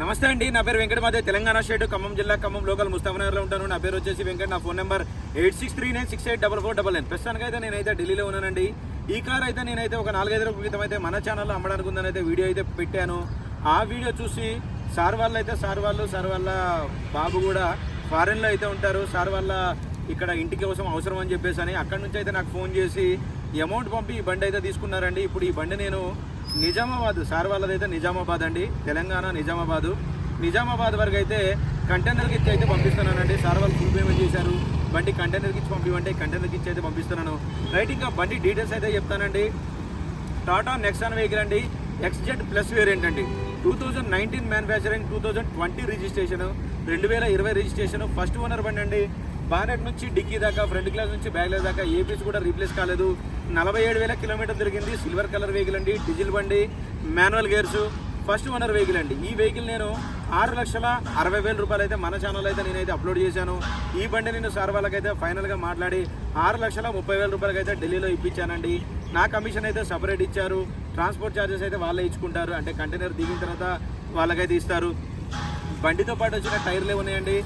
నమస్తే అండి నా పేరు వెంకటమాదే తెలంగాణ స్టేట్ ఖమ్మం జిల్లా ఖమ్మం లోకల్ ముస్తాఫనగర్లో ఉంటాను. నా పేరు వచ్చేసి వెంకట నా phone number eight six three nine six eight double four double nine. ప్రస్తుతానికైతే అయితే నేనైతే ఢిల్లీలో ఉన్నానండి. ఈ కార్ అయితే నేనైతే ఒక నాలుగైదు రోజుల క్రితం అయితే మన ఛానల్లో అమ్మడానికి ఉందని అయితే వీడియో అయితే పెట్టాను. ఆ వీడియో చూసి సార్ వాళ్ళు అయితే సార్ వాళ్ళు సార్ వాళ్ళ బాబు కూడా ఫారెన్లో అయితే ఉంటారు. సార్ వాళ్ళ ఇక్కడ ఇంటి కోసం అవసరం అని చెప్పేసి అని అక్కడ నుంచి అయితే నాకు ఫోన్ చేసి అమౌంట్ పంపి ఈ బండి అయితే తీసుకున్నారండి. ఇప్పుడు ఈ బండి నేను నిజామాబాద్ సార్ వాళ్ళదైతే నిజామాబాద్ అండి. తెలంగాణ నిజామాబాదు. నిజామాబాద్ వరకు అయితే కంటైనర్కి ఇచ్చి అయితే పంపిస్తున్నానండి. సార్ వాళ్ళు ఫుల్ పేమెంట్ చేశారు. బండి కంటైనర్కి ఇచ్చి పంపివ్వంటే కంటైనర్కి ఇచ్చి అయితే పంపిస్తున్నాను. రైట్ ఇంకా బండి డీటెయిల్స్ అయితే చెప్తానండి. టాటా నెక్సాన్ వెహికల్ అండి. ఎక్స్జెడ్ ప్లస్ వేరియంట్ అండి. Two thousand nineteen manufacturing two thousand twenty registration రెండు వేల ఇరవై రిజిస్ట్రేషన్ ఫస్ట్ ఓనర్ బండి అండి. బానెట్ నుంచి డిక్కీ దాకా ఫ్రంట్ గ్లాస్ నుంచి బ్యాక్ గ్లాస్ దాకా ఏ పీస్ కూడా రీప్లేస్ కాలేదు. నలభై ఏడు వేల కిలోమీటర్ తిరిగింది. సిల్వర్ కలర్ వెహికల్ అండి డీజిల్ బండి manual gears first owner vehicle అండి. ఈ వెహికల్ నేను ఆరు లక్షల అరవై వేల రూపాయలు అయితే మన ఛానల్ అయితే నేనైతే అప్లోడ్ చేశాను. ఈ బండి నేను సార్ వాళ్ళకైతే ఫైనల్గా మాట్లాడి ఆరు లక్షల ముప్పై వేల రూపాయలకి అయితే ఢిల్లీలో ఇప్పించానండి. నా కమిషన్ అయితే సపరేట్ ఇచ్చారు. ట్రాన్స్పోర్ట్ ఛార్జెస్ అయితే వాళ్ళే ఇచ్చుకుంటారు. అంటే కంటైనర్ దిగిన తర్వాత వాళ్ళకైతే ఇస్తారు. బండితో పాటు వచ్చిన టైర్లే ఉన్నాయండి?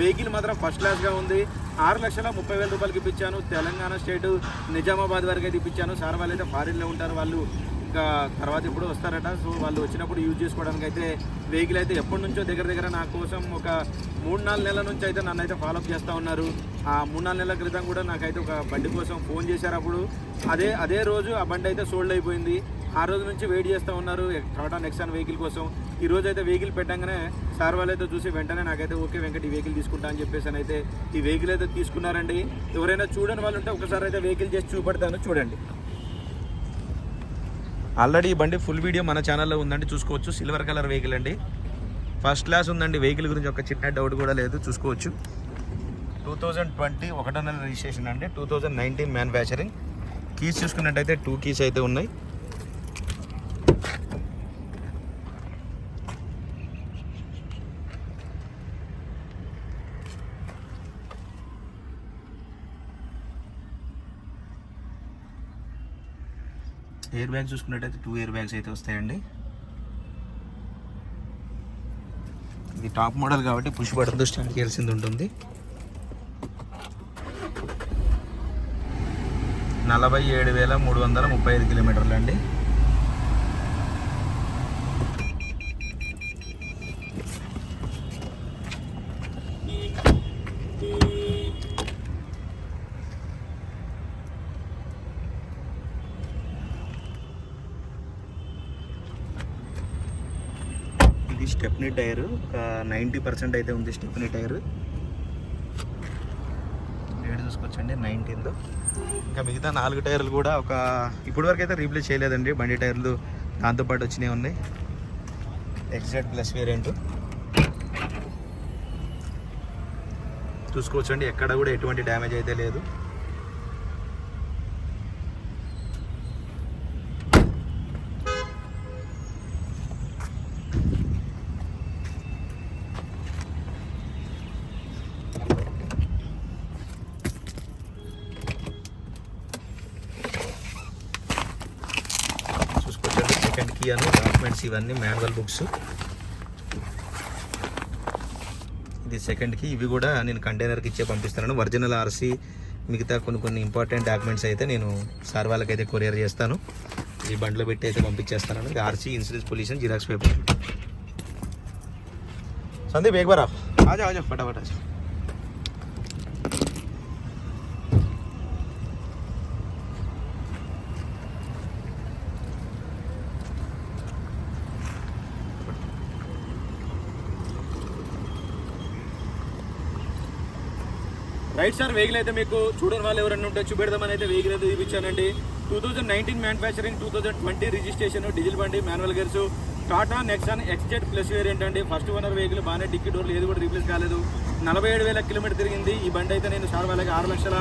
వెహికల్ మాత్రం ఫస్ట్ క్లాస్గా ఉంది. ఆరు లక్షల ముప్పై వేల రూపాయలకి ఇప్పించాను. తెలంగాణ స్టేట్ నిజామాబాద్ వరకు అయితే ఇప్పించాను. సార్ వాళ్ళు అయితే ఫారిన్లో ఉంటారు. వాళ్ళు ఇంకా తర్వాత ఎప్పుడు వస్తారట. సో వాళ్ళు వచ్చినప్పుడు యూజ్ చేసుకోవడానికి అయితే వెహికల్ అయితే ఎప్పటి నుంచో దగ్గర దగ్గర నా కోసం ఒక మూడు నాలుగు నెలల నుంచి అయితే నన్ను అయితే ఫాలోఅప్ చేస్తూ ఉన్నారు. ఆ మూడు నాలుగు నెలల క్రితం కూడా నాకైతే ఒక బండి కోసం ఫోన్ చేశారు అప్పుడు. అదే అదే రోజు ఆ బండి అయితే సోల్డ్ అయిపోయింది. ఆ రోజు నుంచి వెయిట్ చేస్తూ ఉన్నారు. టాటా నెక్సాన్ వెహికల్ కోసం. ఈ రోజు అయితే వెహికల్ పెట్టగానే సార్ వాళ్ళైతే చూసి వెంటనే నాకైతే ఓకే వెంకట ఈ వెహికల్ తీసుకుంటా అని చెప్పేసి అయితే ఈ వెహికల్ అయితే తీసుకున్నారండి. ఎవరైనా చూడని వాళ్ళు ఉంటే ఒకసారి అయితే వెహికల్ చేసి చూపెడతాను. చూడండి. ఆల్రెడీ ఈ బండి ఫుల్ వీడియో మన ఛానల్లో ఉందండి. చూసుకోవచ్చు. సిల్వర్ కలర్ వెహికల్ అండి. ఫస్ట్ క్లాస్ ఉందండి. వెహికల్ గురించి ఒక చిన్న డౌట్ కూడా లేదు. చూసుకోవచ్చు. టూ థౌజండ్ ట్వంటీ ఒకటో నెల రిజిస్ట్రేషన్ అండి. Two thousand nineteen manufacturing keys చూసుకున్నట్టయితే టూ కీస్ అయితే ఉన్నాయి. ఎయిర్ బ్యాగ్ చూసుకున్నట్టయితే టూ ఎయిర్ బ్యాగ్స్ అయితే వస్తాయండి. ఇది టాప్ మోడల్ కాబట్టి పుష్ బటన్తో స్టార్ట్ చేయాల్సింది ఉంటుంది. నలభై ఏడు వేల మూడు వందల ముప్పై ఐదు కిలోమీటర్లు అండి ఇది స్టెప్నీ టైర్. ఒక నైంటీ పర్సెంట్ అయితే ఉంది స్టెప్నీ టైర్. రేట్ చూసుకోవచ్చండి నైన్టీన్లో. ఇంకా మిగతా నాలుగు టైర్లు కూడా ఒక ఇప్పటి వరకు అయితే రీప్లేస్ చేయలేదండి. బండి టైర్లు దాంతోపాటు వచ్చినాయి ఉన్నాయి. ఎక్సెట్ ప్లస్ వేరియంట్ చూసుకోవచ్చండి ఎక్కడ కూడా ఎటువంటి డ్యామేజ్ అయితే లేదు చూసుకోవచ్చండి ఇచ్చాను డాక్యుమెంట్స్ ఇవన్నీ మ్యాన్యువల్ బుక్స్ ఇది సెకండ్కి ఇవి కూడా నేను కంటైనర్కి ఇచ్చే పంపిస్తున్నాను. ఒరిజినల్ ఆర్సీ మిగతా కొన్ని కొన్ని ఇంపార్టెంట్ డాక్యుమెంట్స్ అయితే నేను సార్ వాళ్ళకైతే కొరియర్ చేస్తాను. ఈ బండ్లో పెట్టి అయితే పంపించేస్తాను. RC insurance pollution xerox paper Sandeep ఏక్ బార్? ఆజా ఆజా ఫటాఫట్ ఆజా రైట్ సార్ వెహికల్ అయితే మీకు చూడని వాళ్ళు ఎవరైనా ఉంటే చూపెడదామని అయితే వెహికల్ అయితే చూపించానండి two thousand nineteen manufacturing two thousand twenty registration diesel బండి manual gears Tata Nexon XZ plus variant అండి. ఫస్ట్ ఓనర్ వెహికల్ బాగానే డిక్కీ డోర్లు ఏది కూడా రీప్లేస్ కాలేదు. నలభై ఏడు వేల కిలోమీటర్ తిరిగింది. ఈ బండి అయితే నేను సార్ వాళ్ళకి ఆరు లక్షల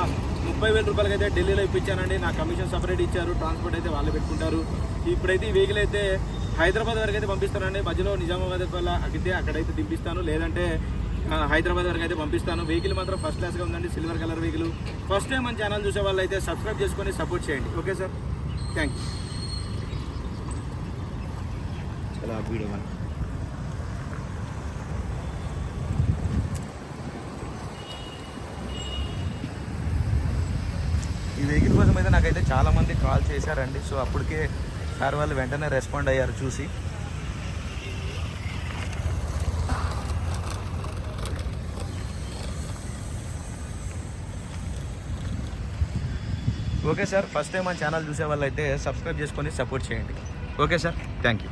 ముప్పై వేల రూపాయలకి అయితే ఢిల్లీలో ఇప్పించానండి. నా కమిషన్ సపరేట్ ఇచ్చారు. ట్రాన్స్పోర్ట్ అయితే వాళ్ళు పెట్టుకుంటారు. ఇప్పుడైతే ఈ వెహికల్ అయితే హైదరాబాద్ వరకు అయితే పంపిస్తానండి. మధ్యలో నిజామాబాద్ వల్ల అక్కడితే అక్కడైతే దింపిస్తాను. లేదంటే హైదరాబాద్ వరకు అయితే పంపిస్తాను. వెహికల్ మాత్రం ఫస్ట్ క్లాస్గా ఉందండి. Silver colour vehicle first time మన ఛానల్ చూసే వాళ్ళు అయితే సబ్స్క్రైబ్ చేసుకొని సపోర్ట్ చేయండి. ఓకే సార్ థ్యాంక్ యూ చాలా వీడియో ఈ వెహికల్ కోసం అయితే నాకైతే చాలామంది కాల్ చేశారండి. సో అప్పటికే సార్ వాళ్ళు వెంటనే రెస్పాండ్ అయ్యారు చూసి. ఓకే సార్ ఫస్ట్ టైం మా ఛానల్ చూసే వాళ్ళైతే సబ్స్క్రైబ్ చేసుకొని సపోర్ట్ చేయండి. Okay sir thank you.